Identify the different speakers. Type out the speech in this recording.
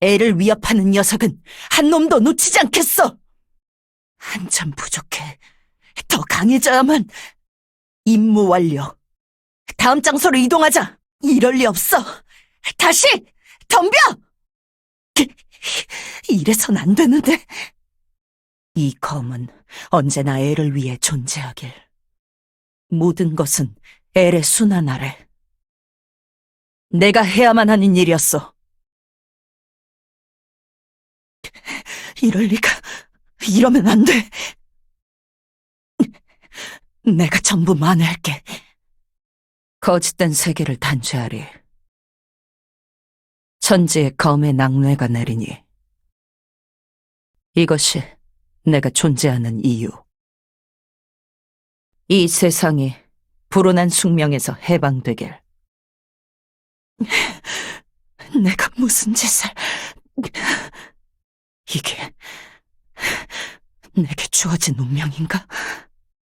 Speaker 1: 애를 위협하는 녀석은 한 놈도 놓치지 않겠어! 한참 부족해. 더 강해져야만. 임무 완료. 다음 장소로 이동하자. 이럴 리 없어. 다시! 덤벼! 이래선 안 되는데. 이 검은 언제나 애를 위해 존재하길. 모든 것은 엘의 순환 아래. 내가 해야만 하는 일이었어. 이럴 리가, 이러면 안 돼. 내가 전부 만회할게. 거짓된 세계를 단죄하리. 천지의 검의 낙뢰가 내리니. 이것이 내가 존재하는 이유. 이 세상이 불온한 숙명에서 해방되길. 내가 무슨 짓을... 이게 내게 주어진 운명인가?